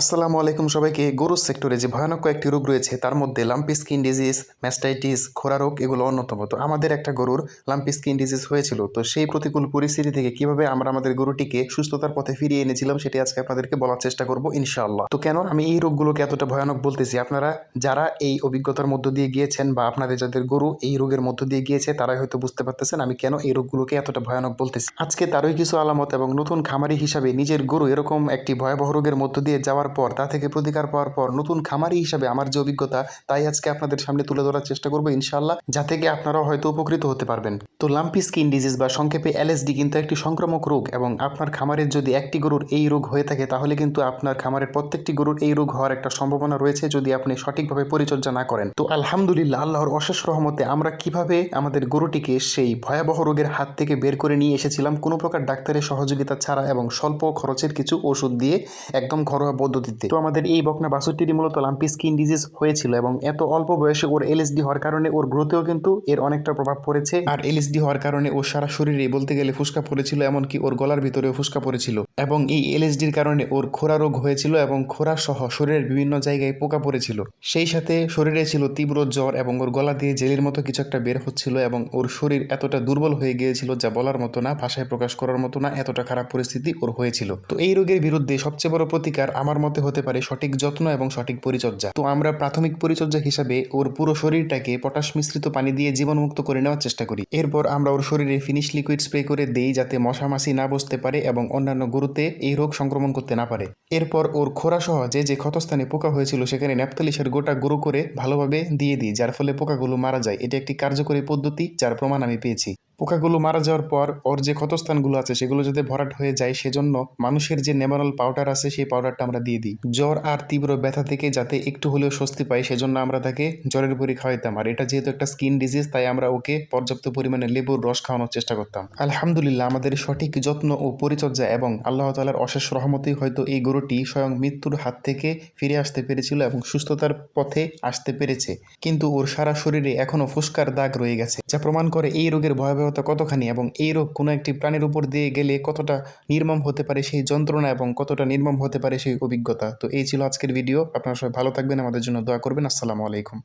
আসসালামু আলাইকুম সবাইকে। গরুর সেক্টরে যে ভয়ানক কয়েকটি রোগ রয়েছে, তার মধ্যে লাম্পি স্কিন ডিজিজ, ম্যাস্টাইটিস খোরা রোগ এগুলো অন্যতম। তো আমাদের একটা গরুর লাম্পি স্কিন ডিজিজ হয়েছিল। তো সেই প্রতিকূল পরিস্থিতি থেকে কীভাবে আমরা আমাদের গরুটিকে সুস্থতার পথে ফিরিয়ে এনেছিলাম, সেটি আজকে আপনাদেরকে বলার চেষ্টা করব, ইনশাআল্লাহ। তো কেন আমি এই রোগগুলোকে এতটা ভয়ানক বলতেছি? আপনারা যারা এই অভিজ্ঞতার মধ্য দিয়ে গিয়েছেন বা আপনাদের যাদের গরু এই রোগের মধ্য দিয়ে গিয়েছে, তারাই হয়তো বুঝতে পারতেছেন আমি কেন এই রোগগুলোকে এতটা ভয়ানক বলতেছি। আজকে তারই কিছু আলামত এবং নতুন খামারি হিসাবে নিজের গরু এরকম একটি ভয়াবহ রোগের মধ্য দিয়ে যাওয়ার পর, তা থেকে প্রতিকার পাওয়ার পর, নতুন খামারি হিসাবে আমার যে অভিজ্ঞতা, তাই আজকে আপনাদের সামনে তুলে ধরার চেষ্টা করব ইনশাআল্লাহ যা থেকে আপনারাও হয়তো উপকৃত হতে পারবেন। তো লাম্পি স্কিন ডিজিজ বা সংক্ষেপে এলএসডি কিন্তু একটি সংক্রামক রোগ এবং আপনার খামারের যদি একটি গরুর এই রোগ হয়ে থাকে, তাহলে কিন্তু আপনার খামারের প্রত্যেকটি গরুর এই রোগ হওয়ার একটা সম্ভাবনা রয়েছে যদি আপনি সঠিকভাবে পরিচর্যা না করেন। তো আলহামদুলিল্লাহ, আল্লাহর অশেষ রহমতে আমরা কীভাবে আমাদের গরুটিকে সেই ভয়াবহ রোগের হাত থেকে বের করে নিয়ে এসেছিলাম, কোনো প্রকার ডাক্তারের সহযোগিতা ছাড়া এবং স্বল্প খরচের কিছু ওষুধ দিয়ে একদম ঘরোয়া পদ্ধতিতে। তো আমাদের এই বকনা বাছুরটিরই মূলত লাম্পি স্কিন ডিজিজ হয়েছিল এবং এত অল্প বয়সে ওর এলএসডি হওয়ার কারণে ওর গ্রোথেও কিন্তু এর অনেকটা প্রভাব পড়েছে। আর এলএসডি হওয়ার কারণে ওর সারা শরীরে বলতে গেলে ফুসকা পড়েছিল, এমনকি ওর গলার ভিতরেও ফুসকা পড়েছিল। এবং এই এলএসডির কারণে ওর খোরা রোগ হয়েছিল এবং খোরা সহ শরীরের বিভিন্ন জায়গায় পোকা পড়েছিল। সেই সাথে শরীরে ছিল তীব্র জ্বর এবং ওর গলা দিয়ে জেলের মতো কিছু একটা বের হচ্ছিল এবং ওর শরীর এতটা দুর্বল হয়ে গিয়েছিল যা বলার মতো না, ভাষায় প্রকাশ করার মতো না, এতটা খারাপ পরিস্থিতি ওর হয়েছিল। তো এই রোগের বিরুদ্ধে সবচেয়ে বড় প্রতিকার আমার মতে হতে পারে সঠিক যত্ন এবং সঠিক পরিচর্যা। তো আমরা প্রাথমিক পরিচর্যা হিসাবে ওর পুরো শরীরটাকে পটাশ মিশ্রিত পানি দিয়ে জীবাণুমুক্ত করে নেওয়ার চেষ্টা করি। এরপর আমরা ওর শরীরে ফিনিশ লিকুইড স্প্রে করে দেই যাতে মশা মাছি না বসতে পারে এবং অন্যান্য গরুতে এই রোগ সংক্রমণ করতে না পারে। এরপর ওর খোরা সহ যে যে ক্ষতস্থানে পোকা হয়েছিল সেখানে ন্যাপতালিশের গোটা গুঁড়ো করে ভালোভাবে দিয়ে দিই, যার ফলে পোকাগুলো মারা যায়। এটি একটি কার্যকরী পদ্ধতি, যার প্রমাণ আমি পেয়েছি। পোকাগুলো মারা যাওয়ার পর ওর যে ক্ষতস্থানগুলো আছে, সেগুলো যাতে ভরাট হয়ে যায়, সেজন্য মানুষের যে নেমারল পাউডার আছে, সেই পাউডারটা আমরা দিয়ে দিই। জ্বর আর তীব্র ব্যথা থেকে যাতে একটু হলেও স্বস্তি পাই, সেজন্য আমরা তাকে জ্বরের বড়ি খাওয়াইতাম। আর এটা যেহেতু একটা স্কিন ডিজিজ তাই আমরা ওকে পর্যাপ্ত পরিমাণে লেবুর রস খাওয়ানোর চেষ্টা করতাম। আলহামদুলিল্লাহ, আমাদের সঠিক যত্ন ও পরিচর্যা এবং আল্লাহ তালার অশেষ রহমতেই হয়তো এই গরুটি স্বয়ং মৃত্যুর হাত থেকে ফিরে আসতে পেরেছিল এবং সুস্থতার পথে আসতে পেরেছে। কিন্তু ওর সারা শরীরে এখনও ফুসকার দাগ রয়ে গেছে, যা প্রমাণ করে এই রোগের ভয়াবহতা কতখানি এবং এই রোগ কোনো একটি প্রাণীর উপর দিয়ে গেলে কতটা নির্মম হতে পারে সেই যন্ত্রণা এবং কতটা নির্মম হতে পারে সেই অভিজ্ঞতা? তো এই ছিল আজকের ভিডিও আপনারা সবাই ভালো থাকবেন। আমাদের জন্য দোয়া করবেন। আসসালামু আলাইকুম।